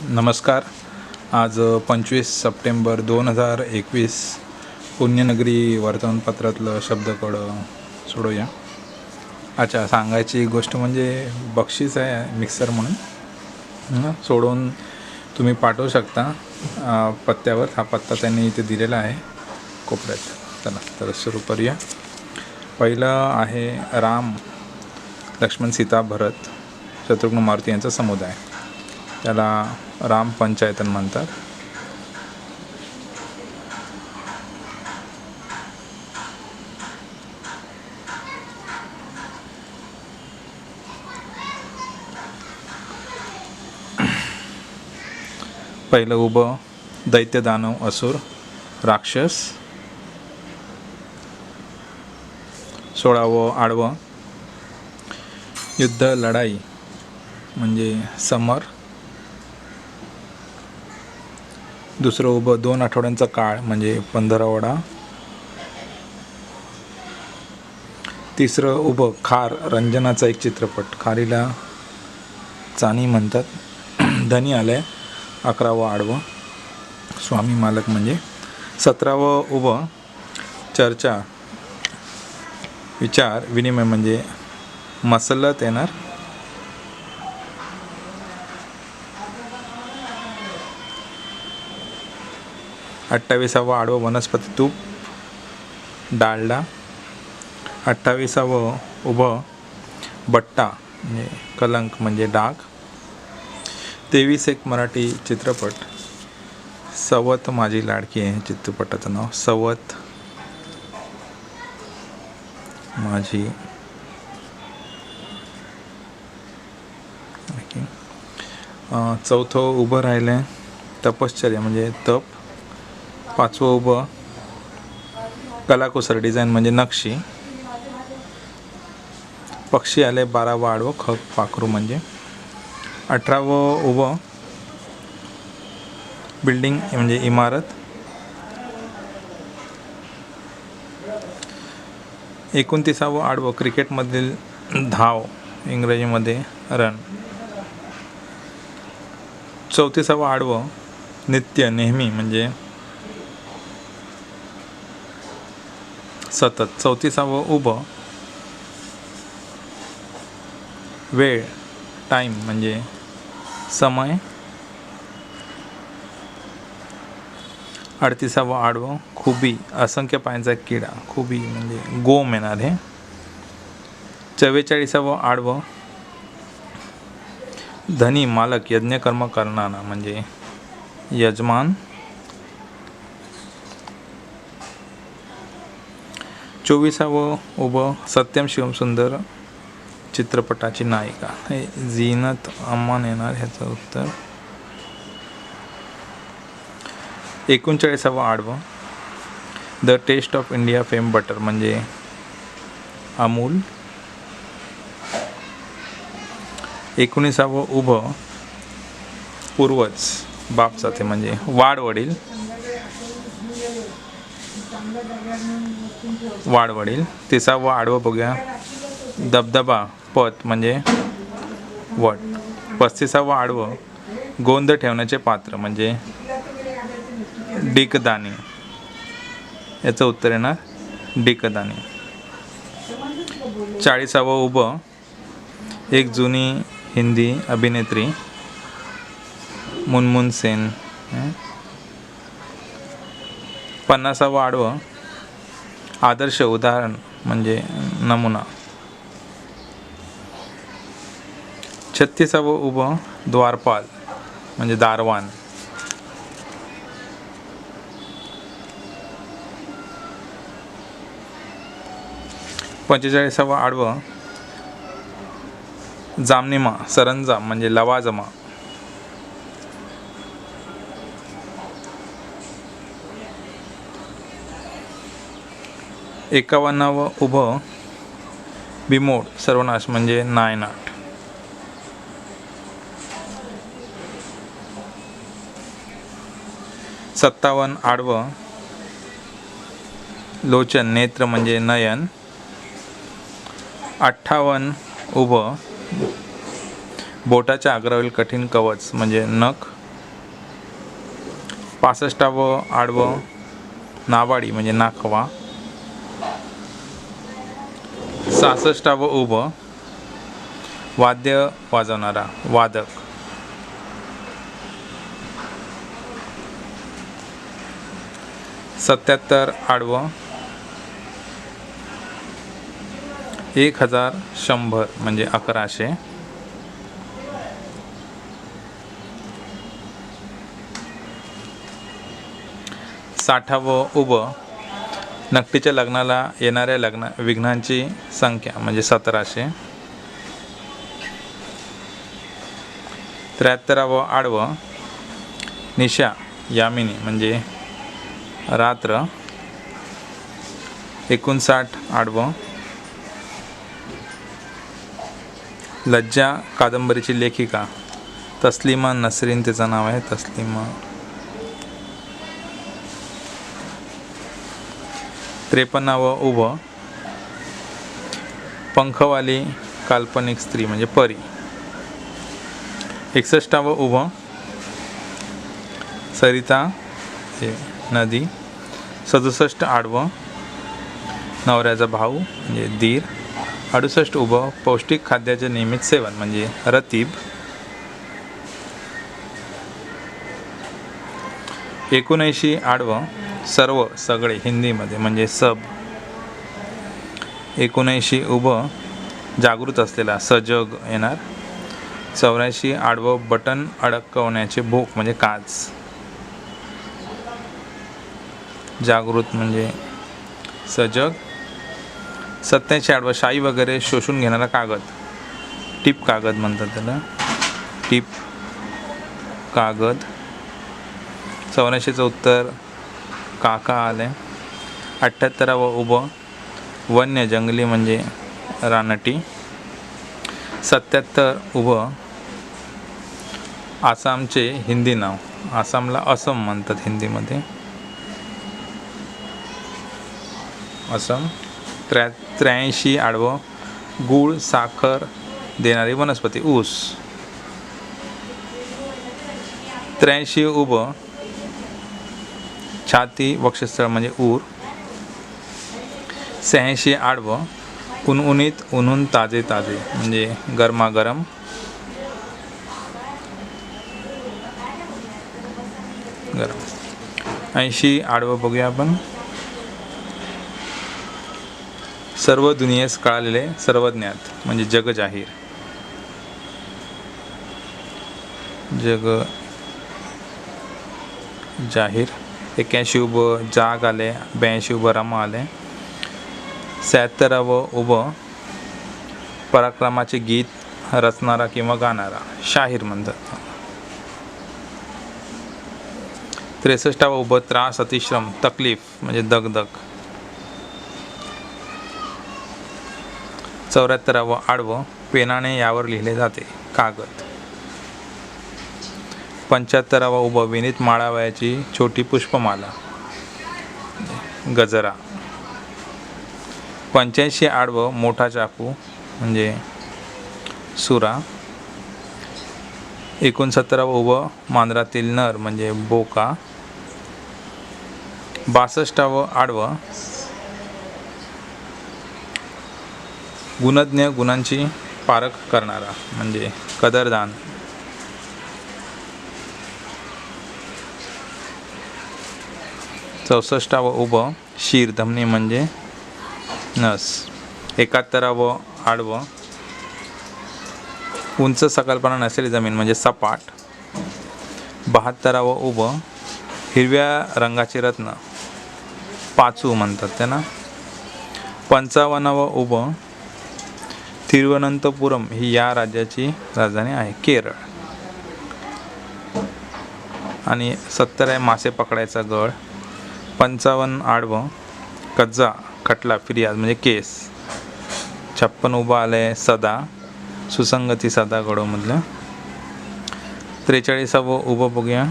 नमस्कार. आज पंचवीस सप्टेंबर दोन हजार एकवीस पुण्यनगरी वर्तमानपत्रातलं शब्दकडं सोडूया. अच्छा सांगायची गोष्ट म्हणजे बक्षीस आहे मिक्सर म्हणून. सोडवून सोडून तुम्ही पाठवू शकता. पत्त्यावर हा पत्ता त्यांनी इथे दिलेला आहे कोपऱ्यात. चला तर सुरू करूया. पहिलं आहे राम लक्ष्मण सीता भरत शत्रुघ्न मारुती यांचा समुदाय. त्याला राम पंचायतन म्हणतात. पहिलं उभं दैत्य दानव असुर राक्षस. सोळावं आडवं. युद्ध लढाई म्हणजे समर. दुसरं उभं दोन आठवड्यांचा काळ म्हणजे पंधरवडा तिसरं उभं खार रंजनाचा एक चित्रपट. खारीला चानी म्हणतात. धनी आलं आहे अकरावं आडवं. स्वामी मालक म्हणजे. सतरावं उभं चर्चा विचार विनिमय म्हणजे मसलत येणार. अठ्ठावीसावं आडवं वनस्पती तूप डालडा. अठ्ठावीसावं उभं बट्टा म्हणजे कलंक म्हणजे डाग. तेवीस एक मराठी चित्रपट. सवत माझी लाडकी आहे चित्रपटाचं नाव सवत. माझी. चौथं उभं राहिलं आहे तपश्चर्या म्हणजे तप. पाचवं उभं. कलाकुसर डिझाईन म्हणजे नक्षी. पक्षी आले बारावं आडवं ख पाखरू म्हणजे. अठरावं उभं. बिल्डिंग म्हणजे इमारत. एकोणतीसावं आडवं क्रिकेटमधील धाव इंग्रजीमध्ये रन चौतीसावं आडवं नित्य नेहमी म्हणजे सतत चौतीसावं उभं वेळ टाईम म्हणजे समय. अडतीसावं आडवं खुबी असंख्य पायांचा किडा खुबी म्हणजे गोम येणार हे. चव्वेचाळीसावं आडवं धनी मालक यज्ञकर्म करणारा म्हणजे यजमान. चोवीसावं उभं सत्यम शिवम सुंदर चित्रपटाची नायिका. हे झीनत अम्मान येणार ह्याचं उत्तर. एकोणचाळीसावं आडवं the taste of India fame butter म्हणजे अमूल. एकोणीसावं उभं पूर्वज बाप जाते म्हणजे वाडवडील तिचा व आडवं बघूया. दबदबा पत म्हणजे वट. पस्तीसावं आडवं गोंद ठेवण्याचे पात्र म्हणजे डिकदाणे. याचं उत्तर येणार डिकदाणे. चाळीसावं उभं एक जुनी हिंदी अभिनेत्री मुनमुन सेन. पन्नासावं आडवं आदर्श उदाहरण म्हणजे नमुना. छत्तीसावं उभं द्वारपाल म्हणजे दारवान. पंचेचाळीसावं आडवं जामनिमा सरंजाम म्हणजे लवाजमा. एकावन्नावं उभं बिमोड सर्वनाश म्हणजे नायनाट. सत्तावन्न आडवं लोचन नेत्र म्हणजे नयन. अठ्ठावन्न उभं बोटाच्या आग्रावरील कठीण कवच म्हणजे नख. पासष्टावं आडवं नावाडी म्हणजे नाखवा सहासष्टावं उभं. वाद्य वाजवणारा वादक. सत्याहत्तर आडवं. एक हजार शंभर म्हणजे अकराशे. साठावं उभं. नकटीच्या लग्नाला येणाऱ्या लग्न विघ्नांची संख्या म्हणजे सतराशे. त्र्याहत्तरावं आडवं निशा यामिनी म्हणजे रात्र. एकोणसाठ आडवं लज्जा कादंबरीची लेखिका तस्लिमा नसरीन तिचं नाव आहे तस्लिमा. त्रेपन्नावं उभं. पंखवाली काल्पनिक स्त्री म्हणजे परी. एकसष्टावं उभं. सरिता हे नदी. सदुसष्ट आडवं. नवऱ्याचा भाऊ म्हणजे दीर. अडुसष्ट उभं. पौष्टिक खाद्याचे नियमित सेवन म्हणजे रतीब. एकोणऐंशी आडवं सर्व सगळे हिंदीमध्ये म्हणजे सब. एकोणऐंशी उभं जागृत असलेला सजग येणार. चौऱ्याऐंशी आडवं बटन अडकवण्याचे भोक म्हणजे काच. जागृत म्हणजे सजग. सत्याऐंशी आडवं शाई वगैरे शोषून घेणारा कागद. टिप कागद म्हणतात त्याला. टिप कागद. चौऱ्याऐंशीचं उत्तर. काका आले. अठ्ठ्याहत्तरावं उभं. वन्य जंगली म्हणजे रानटी. सत्याहत्तर उभं. आसामचे हिंदी नाव. आसामला असम म्हणतात हिंदीमध्ये. असम. त्र्या त्र्याऐंशी आडवं. गूळ साखर देणारी वनस्पती. ऊस. त्र्याऐंशी उभं. छाती वक्षस्थळ म्हणजे ऊर. शहाऐंशी आडवं उनउनीत उन्हून ताजे ताजे म्हणजे गरमागरम. गरम. ऐंशी आडवं बघूया आपण. सर्व दुनियेस कळालेले सर्वज्ञात म्हणजे जग जाहीर. जग जाहीर. एक्याऐंशी उभं जाग आले ब्याऐंशी उभं रमा आले. शहात्तरावं उभं पराक्रमाचे गीत रचणारा किंवा गाणारा शाहीर म्हणतात त्रेसष्टावं उभं त्रास अतिश्रम तकलीफ म्हणजे दगदग. चौऱ्याहत्तरावं आडवं पेनाने यावर लिहिले जाते कागद. पंच्याहत्तरावा उभं विनीत माळावयाची छोटी पुष्पमाला. गजरा. पंच्याऐंशी आडवं मोठा चाकू म्हणजे सुरा. एकोणसत्तरावं उभं मांजरातील नर म्हणजे बोका. बासष्टावं आडवं गुणज्ञ गुणांची पारख करणारा म्हणजे कदरदान. चौसष्टावं उभं शीर धमनी म्हणजे नस. एकाहत्तरावं आडवं. उंच सकल्पना नसलेली जमीन म्हणजे सपाट. बहात्तरावं उभं हिरव्या रंगाचे रत्न. पाचू म्हणतात त्यांना पंचावन्नावं उभं तिरुवनंतपुरम ही या राज्याची राजधानी आहे केरळ. आणि सत्तर आहे मासे पकडायचा गड. पंचावन्न आडवं कज्जा खटला फिर्याद म्हणजे केस. छप्पन उभं आलंय सदा सुसंगती सदा गडोमधलं. त्रेचाळीसावं उभं बघूया.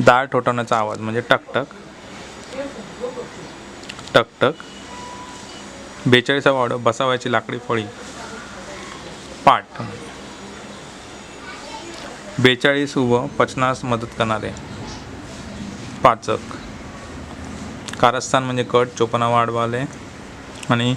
दाळ ठोठवण्याचा आवाज म्हणजे टकटक टकटक बेचाळीसावं आडवं बसावायची लाकडी फळी. पाठ. बेचाळीस उभं पचनास मदत करणारे. पाचक. कारस्थान म्हणजे कट चोपन्न वाढवाले आणि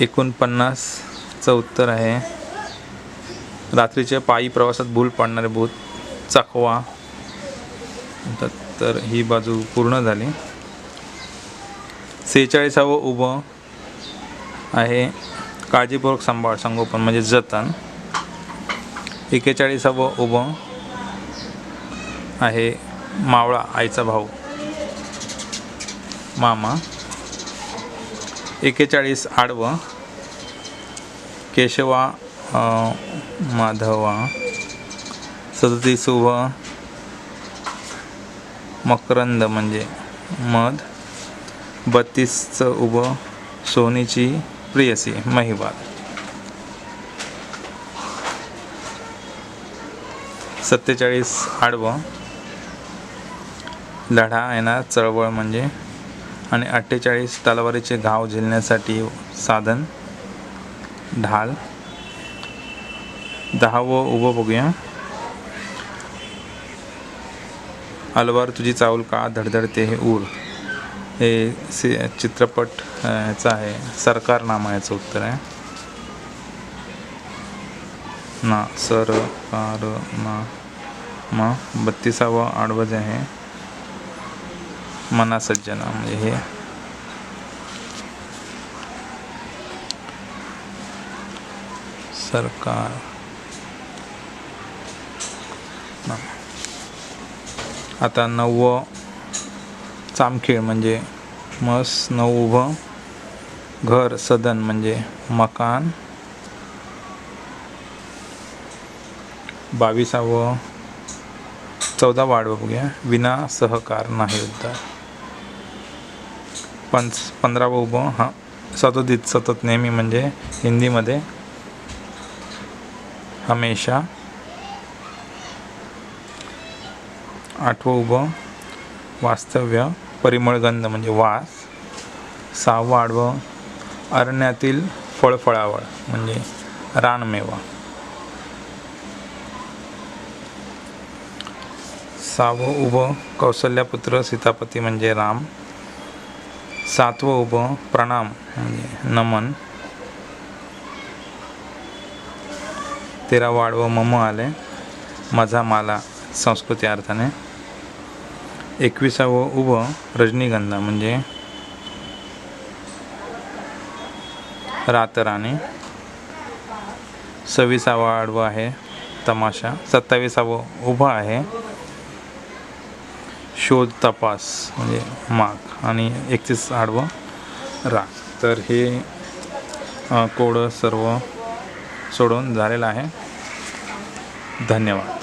एकोणपन्नासचं उत्तर आहे. रात्रीच्या पायी प्रवासात भूल पाडणारे भूत चकवा. तर- तर ही बाजू पूर्ण झाली. सेहेचाळीसावं उभं आहे काळजीपूर्वक सांभाळ संगोपन म्हणजे जतन. एकेचाळीसावं उभं आहे मावळा आईचा भाऊ. मामा. एकेचाळीस आडवं. केशवा माधवा. सदतीस उभं. मकरंद म्हणजे मध. बत्तीसचं उभं. सोनीची प्रियसी महिवाल सत्तेचाळीस आडवं. लढा येणार चळवळ म्हणजे आणि अठ्ठेचाळीस तलवारीचे घाव झेलण्यासाठी साधन ढाल. दहावं उभं बघूया. अलवार तुझी चावल का धडधडते हे ऊर हे से चित्रपट अ, आहे. सरकार नामा याचं उत्तर आहे. ना सर कार ना मग बत्तीसावं आडवं जे आहे. मना सज्जना म्हणजे हे. सरकार. आता नववं चामखेळ म्हणजे मस नऊ उभं घर सदन म्हणजे मकान. बावीसावं चौदा वाढ बघूया विना सहकार नाही उद्धार. पंच पंधरावं उभं हां. सतोदित सतत नेहमी म्हणजे हिंदीमध्ये. हमेशा. आठवं उभं. वास्तव्य परिमळगंध म्हणजे वास. सहावं आडवं. अरण्यातील फळफळावळ म्हणजे रानमेवा. सहावं उभं. कौशल्यापुत्र सीतापती म्हणजे राम. सातवं उभं प्रणाम म्हणजे नमन. तेरा आडवं मम आले. माझा माला संस्कृती अर्थाने. एकविसावं उभं रजनीगंधा म्हणजे रातराणी. सव्वीसावं आडवं आहे तमाशा. सत्तावीसावं उभं आहे शोध तपास म्हणजे माग आणि एकतीस आडवं राग. तर हे कोडं सर्व सोडून झालेलं आहे. धन्यवाद.